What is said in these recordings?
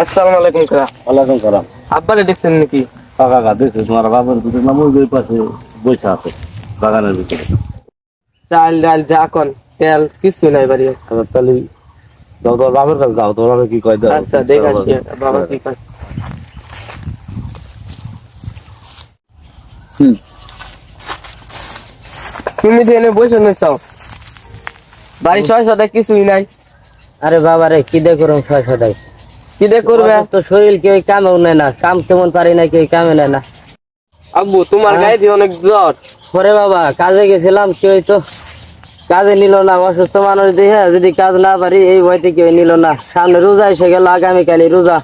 আসসালামু আলাইকুম কাকা। ওয়ালাইকুম সালাম। আব্বারে দেখছেন নাকি? কাকা কাকা দেখছি তোমার বাবার দুটো পাশে বসে আছে বাগানের ভিতরে। চাল ডাল যা কন তেল কিছু নাই বাড়ি আচ্ছা, তাহলে যাও তোমার বাবার কাছে যাও তোমার বাবা কি কয় দাও। আচ্ছা দেখ আসি বাবা কি কয়। হুম। তুমি যে এনে বসে নিছাও বাড়ি ছয় সদায় কিছুই নাই। আরে বাবা রে কি দে করুন ছয় সদাই কি দে করবে? অসুস্থ শরীর কেউ কামেও নেয় না কাম তেমন পারি না কেউ কামে নেয় না। আব্বু তোমার গায়ে দিয়ে অনেক জ্বর। বাবা কাজে গেছিলাম কেউ তো। কাজে নিল না অসুস্থ মানুষ যদি কাজ না পারি এই ভয়তে কেউ নিল না। সামনে রোজা এসে গেল আগামীকালই রোজা।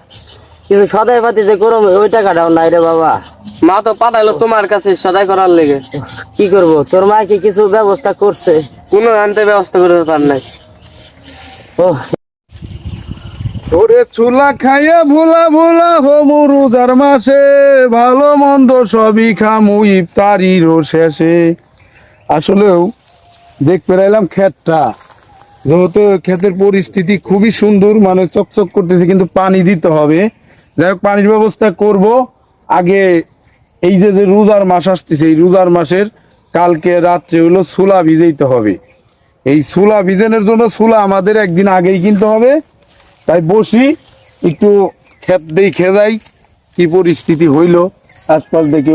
কিছু সদাই পাতি যে করম ওই টাকাটাও নাই রে বাবা। মা তো পাঠাইলো তোমার কাছে সদাই করার লেগে। কি করব? তোর মা কি কিছু ব্যবস্থা করছে? কোনো আনতে ব্যবস্থা করতে পার নাই। ও ওরে চুলা খাইয়া ভোলা ভোলা হমু রোজার মাসে, ভালো মন্দ সবই খামু ইফতারির শেষে। আসলেও দেখ পেরাইলাম ক্ষেতটা, যেহেতু ক্ষেতের পরিস্থিতি খুবই সুন্দর মানে চকচক করতেছে, কিন্তু পানি দিতে হবে। যাই হোক, পানির ব্যবস্থা করব। আগে এই যে যে রোজার মাস আসতেছে, এই রোজার মাসের কালকে রাত্রে হলো সুলা ভিজাইতে হবে। এই সুলা ভিজানোর জন্য সুলা আমাদের একদিন আগেই কিনতে হবে। বসি একটু খেত দেই খেদাই কি পরিস্থিতি হইল আজকাল দেখি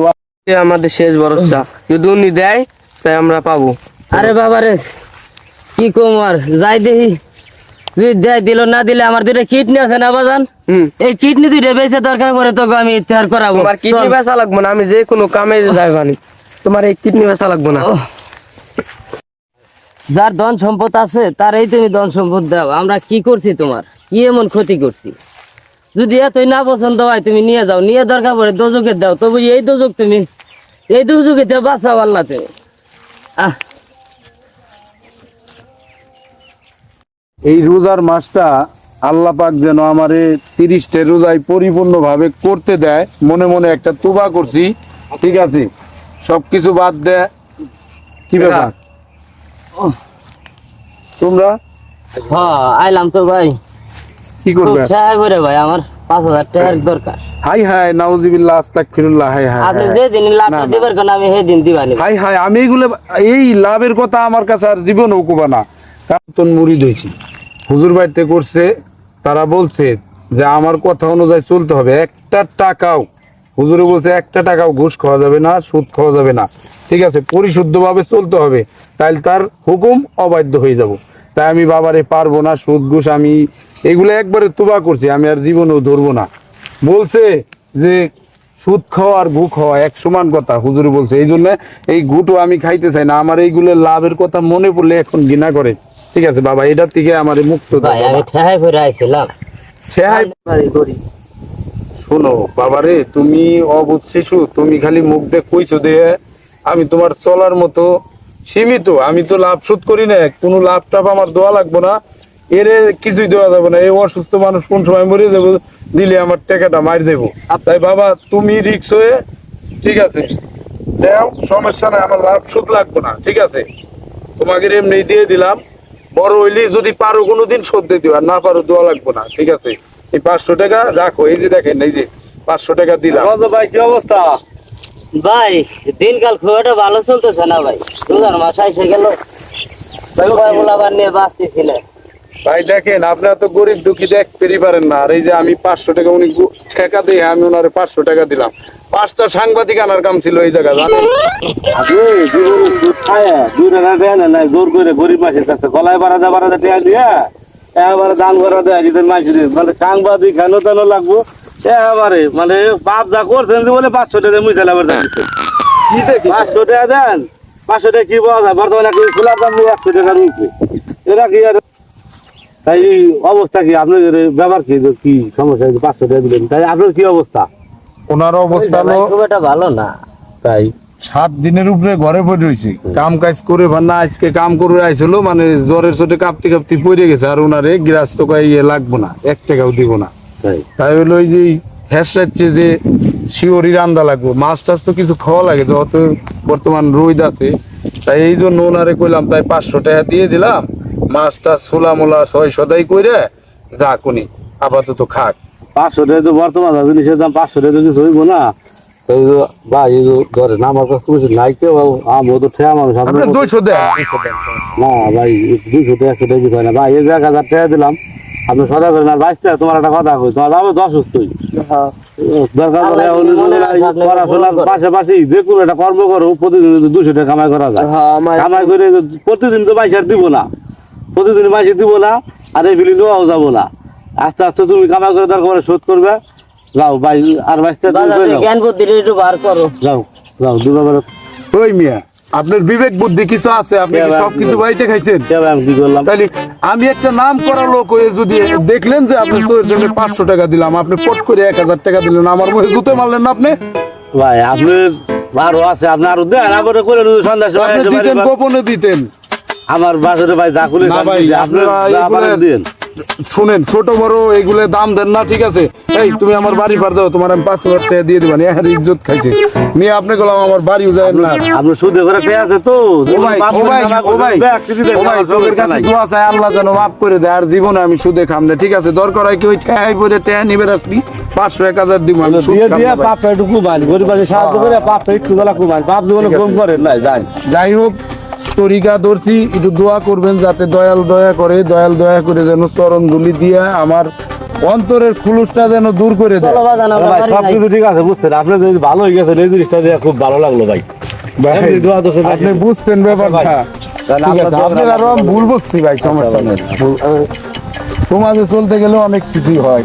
আমাদের শেষ ভরসা। যদি উনি দেয় তাই আমরা পাবো। আরে বাবা রে কি কম আর যাই দেখি। যদি দেয় দিল না দিলে আমার দুইটা কিডনি আছে না বাজান? এই কিডনি দুইটা বেঁচে দরকার পড়ে তোকে আমি করাবো। কিডনি। বেচা লাগবে না আমি যে কোনো কামে যাইবানি। তোমার এই কিডনি বেচা লাগবে না। যার ধন সম্পদ আছে তারই তুমি ধন সম্পদ দাও। আমরা কি করছি তোমার? কি এমন ক্ষতি করছি। যদি এতই না পছন্দ হয় তুমি নিয়ে যাও নিয়ে দরকার পড়ে দোজকে দাও তবু এই দোজক তুমি এই দোজকে দাও বাঁচাও আল্লাহ তুমি আহ। এই রোজার মাসটা আল্লাহ পাক যেন আমারে তিরিশটা রোজায় পরিপূর্ণভাবে করতে দেয় মনে মনে একটা তুবা করছি। ঠিক আছে? সবকিছু বাদ দেয় কি ব্যাপার? তোমরা? হ্যাঁ আইলাম তো ভাই। কি করবে? করে ভাই আমার পাঁচ হাজার টাকার দরকার। হাই হাই নাউজিবিল্লাহ আস্তাগফিরুল্লাহ হাই হাই আপনি হাই। যেদিন লাভটা দিবার কেন আমি সেদিন দিবানি। হাই হাই আমি এগুলো এই লাভের কথা আমার কাছে আর জীবনেও কোবা না। কারণ মুড়ি দইছি হুজুর বাড়িতে করছে তারা বলছে যে আমার কথা অনুযায়ী চলতে হবে। একটা টাকাও হুজুরে বলছে একটা টাকাও ঘুষ খাওয়া যাবে না সুদ খাওয়া যাবে না। ঠিক আছে পরিশুদ্ধভাবে চলতে হবে। তাইলে তার হুকুম অবাধ্য হয়ে যাব। তাই আমি বাবারে পারব না সুদ ঘুষ আমি এগুলো একবারে তোবা করছি আমি আর জীবনেও ধরবো না। বলছে যে সুদ খাওয়া আর ঘু খাওয়া এক সমান কথা হুজুর বলছে। এই জন্য এই ঘুটো আমি খাইতে চাই না আমার এইগুলো লাভের কথা মনে পড়লে এখন ঘৃণা করে। ঠিক আছে বাবা এটার থেকে আমার মুক্ত শোনো বাবারে তুমি অবুধ শিশু তুমি খালি মুখ দিয়ে কইছো দে আমি তোমার চলার মতো সীমিত আমি তো লাভ শোধ করি না কোনো লাভ টাভ আমার দোয়া লাগবো না। এরে কিছুই দেওয়া যাবে না। এই অসুস্থ মানুষ কোন সময় মরে যাব দিলে আমার টাকাটা মার দেবো। তাই বাবা তুমি রিক্স হয়ে ঠিক আছে দেও সমস্যা নাই আমার লাভ শোধ লাগবে না ঠিক আছে। তোমাকে এমনি দিয়ে দিলাম। বড় হইলে যদি পারো কোনোদিন শোধ দিয়ে দিও আর না পারো দেওয়া লাগবে না ঠিক আছে। এই পাঁচশো টাকা রাখো এই যে দেখেন এই যে পাঁচশো টাকা দিলাম। ভাই কি অবস্থা? ভাই দিনকাল খুব একটা ভালো চলতেছে না ভাই। রোজার মাস এসে গেল। ভাই বলাবার নিয়ে বাঁচতেছিলে ভাই দেখেন আপনারা তো গরিব দুঃখী দেখ দেখতেই পারেন না। আর এই যে আমি পাঁচশো টাকা উনি ঠেকা দিয়ে আমি ওনারে পাঁচশো টাকা দিলাম। পাঁচটা সাংবাদিক আনার কাম ছিল এই জায়গা জানেন? টাকা জোর করে গরিব মাসের কাছে গলায় টাকা দিয়া এবারে দান করা দেয় মানে সাংবাদিক হেন তেন লাগবো। এবারে মানে বাপ যা করছেন যে বলে পাঁচশো টাকা মুই দিলাম কি দেখি পাঁচশো টাকা দেন পাঁচশো টাকা কি পাওয়া যায়? বর্তমানে খোলা দাম একশো টাকার এরা কি আর তাই এই অবস্থা কি? আপনার ব্যাপার কি? কি সমস্যা? হয়েছে পাঁচশো টাকা দিলেন। তাই আপনার কি অবস্থা? ওনার অবস্থা খুব একটা ভালো না। তাই। সাত দিনের উপরে ঘরে পড়ে রয়েছে। কাম কাজ করে না আজকে কাম করে আইছিল মানে জ্বরের চোটে কাঁপতে কাঁপতে পড়ে গেছে। আর ওনারে গিরাস্ত কয়ে ইয়ে লাগবো না এক টাকাও দিব না। তাই। তাই হলো ওই যে হ্যাসরাচ্ছে যে শিওরি রান্দা লাগবো। মাছ টাছ তো কিছু খাওয়া লাগে যত বর্তমান রোদ আছে। তাই এই জন্য ওনারে কইলাম তাই পাঁচশো টাকা দিয়ে দিলাম। মাছ টাছ ছোলা মোলা ছয় সদাই কইরে যা কোনি আপাতত খাক। পাঁচশো টাকা তো বর্তমান জিনিসের দাম পাঁচশো টাকা কিছু হইব না? তো এই এই যে ধরেন আমার কাছে কিছু নাই কেউ আমি তো ঠেয়া মানুষ আপনি দুইশো দেন। না ভাই দুইশো টাকা একশো টাকা কিছু হয় না। ভাই এই যে হাজার টাকা দিলাম আপনি সদা করেন আর বাইশ টাকা তোমার একটা কথা কই তোমার যাবে দশ সুস্থই দরকার পড়াশোনার পাশাপাশি যে কোনো একটা কর্ম করো প্রতিদিন দুশো টাকা কামাই করা যায়। হ্যাঁ কামাই করে প্রতিদিন তো পয়সা দিব না। প্রতিদিন পয়সা দিব না আর এই বিলি নেওয়াও যাব না। আস্তে আস্তে তুমি কামাই করে দরকার পড়ে শোধ করবে। যাও ভাই আর বাইশটা জ্ঞান বুদ্ধি একটু বার করো। যাও যাও দুবার ওই মিয়া আপনার বিবেক বুদ্ধি কিছু আছে? আপনি কি সব কিছু বাড়িতে খাইছেন? আমি কি করলাম? তাহলে আমি একটা নাম করা লোক হয়ে যদি দেখলেন যে আপনি চোরের জন্য পাঁচশো টাকা দিলাম আপনি পট করে এক হাজার টাকা দিলেন আমার মুখে জুতো মারলেন না আপনি? ভাই আপনি আরও আছে আপনি আরও দেন আবার করে সন্ধ্যা সময় আপনি দিতেন গোপনে দিতেন। আমার বাসরে ভাই যা করে আপনারা দিন। শুনেন ছোট বড় এগুলো দাম দেন না ঠিক আছে? এই তুমি আমার বাড়ি পার দাও তোমার আমি পাঁচ হাজার টাকা দিয়ে দিবানি এর ইজ্জত খাইছে। নিয়ে আপনি গেলাম আমার বাড়িও যায় না। আপনি সুদে করে পেয়ে আছে তো ও ভাই ও ভাই ও ভাই ও কাছে দোয়া চাই আল্লাহ যেন মাফ করে দেয় আর জীবনে আমি সুদে খাম না ঠিক আছে? দরকার হয় কি ওই ঠেয়াই পরে ঠেয়া নিবে রাখবি পাঁচশো এক হাজার দিব আমি দিয়ে দিয়ে। পাপটা একটু কুমাই গরিব সাহায্য করে পাপটা একটু বেলা কুমাই পাপ জীবনে। কম করেন না যাই। যাই হোক তরিকা ধরছি একটু দোয়া করবেন যাতে দয়াল দয়া করে দয়াল দয়া করে যেন চরণ ধুলি দিয়ে আমার অন্তরের খুলুসটা যেন দূর করে দেয়। চলো ভাই বাড়ি সব যাই। কিছু ঠিক আছে বুঝছেন? আপনি যদি ভালো হয়ে গেছেন এই জিনিসটা দিয়ে খুব ভালো লাগল ভাই। আপনি বুঝছেন ব্যাপারটা। তাহলে আপনার আপনার ভুল বুঝছি ভাই সমস্যা নেই। সমাজে চলতে গেলে অনেক কিছুই হয়।